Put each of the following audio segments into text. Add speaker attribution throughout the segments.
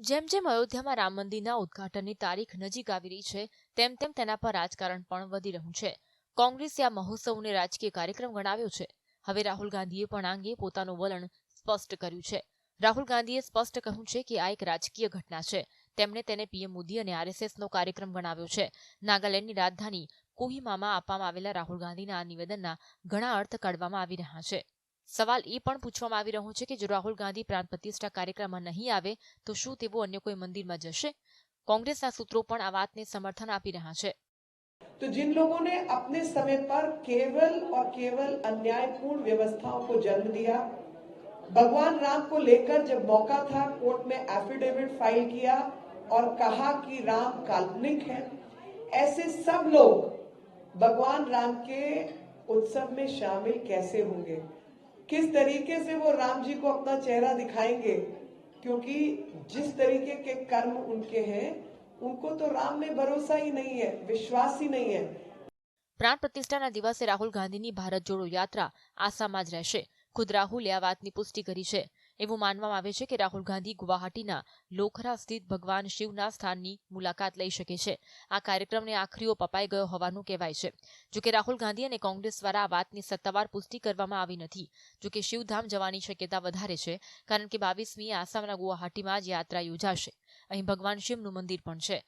Speaker 1: જેમ જેમ અયોધ્યામાં રામ મંદિરના ઉદઘાટનની તારીખ નજીક આવી રહી છે, તેમ તેમ તેના પર રાજકારણ પણ વધી રહ્યું છે. કોંગ્રેસે આ મહોત્સવને રાજકીય કાર્યક્રમ ગણાવ્યો છે. હવે રાહુલ ગાંધીએ પણ આ અંગે પોતાનું વલણ સ્પષ્ટ કર્યું છે. રાહુલ ગાંધીએ સ્પષ્ટ કહ્યું છે કે આ એક રાજકીય ઘટના છે. તેમણે તેને પીએમ મોદી અને આરએસએસનો કાર્યક્રમ ગણાવ્યો છે. નાગાલેન્ડની રાજધાની કોહિમામાં આપવામાં આવેલા રાહુલ ગાંધીના આ નિવેદનના ઘણા અર્થ કાઢવામાં આવી રહ્યા છે. સવાલ એ પણ પૂછવામાં આવી રહ્યો છે કે જો રાહુલ ગાંધી પ્રાણ પ્રતિષ્ઠા કાર્યક્રમમાં નહીં આવે તો શું તેઓ અન્ય કોઈ મંદિરમાં જશે કોંગ્રેસના સૂત્રો પણ આ વાતને સમર્થન આપી રહ્યા છે
Speaker 2: तो जिन लोगों ने अपने समय पर केवल और केवल अन्यायपूर्ण व्यवस्थाओं को जन्म दिया भगवान राम को लेकर जब मौका था कोर्ट में एफिडेविट फाइल किया और कहा कि राम काल्पनिक है ऐसे सब लोग भगवान राम के उत्सव में शामिल कैसे होंगे किस तरीके से वो राम जी को अपना चेहरा दिखाएंगे क्योंकि जिस तरीके के कर्म उनके हैं उनको तो राम में भरोसा ही नहीं है विश्वास ही नहीं है
Speaker 1: પ્રાણ પ્રતિષ્ઠાના દિવસે રાહુલ ગાંધીની ભારત જોડો યાત્રા આસામમાં જ રહેશે ખુદ રાહુલે આ વાતની પુષ્ટિ કરી છે એવું માનવામાં આવે છે કે રાહુલ ગાંધી ગુવાહાટીના લોખરા સ્થિત ભગવાન શિવના સ્થાનની મુલાકાત લઈ શકે છે. આ કાર્યક્રમને આખરીઓ પપાઈ ગયો હોવાનું કહેવાય છે. જોકે રાહુલ ગાંધી અને કોંગ્રેસ દ્વારા આ વાતની સત્તાવાર પુષ્ટિ કરવામાં આવી નથી. જોકે શિવધામ જવાની શક્યતા વધારે છે, કારણ કે બાવીસમી આસામના ગુવાહાટીમાં જ યાત્રા યોજાશે. અહીં ભગવાન શિવનું મંદિર પણ છે.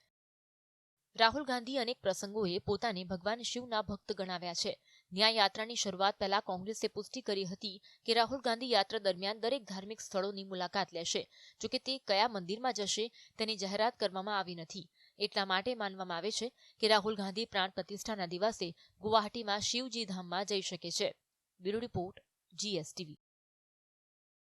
Speaker 1: રાહુલ ગાંધી અનેક પ્રસંગોએ પોતાને ભગવાન શિવના ભક્ત ગણાવ્યા છે. ન્યાય યાત્રાની શરૂઆત પહેલા કોંગ્રેસે પુષ્ટિ કરી હતી કે રાહુલ ગાંધી યાત્રા દરમિયાન દરેક ધાર્મિક સ્થળોની મુલાકાત લેશે. જોકે તે કયા મંદિરમાં જશે તેની જાહેરાત કરવામાં આવી નથી. એટલા માટે માનવામાં આવે છે કે રાહુલ ગાંધી પ્રાણ પ્રતિષ્ઠાના દિવસે ગુવાહાટીમાં શિવજી ધામમાં જઈ શકે છે. Bureau report, GSTV.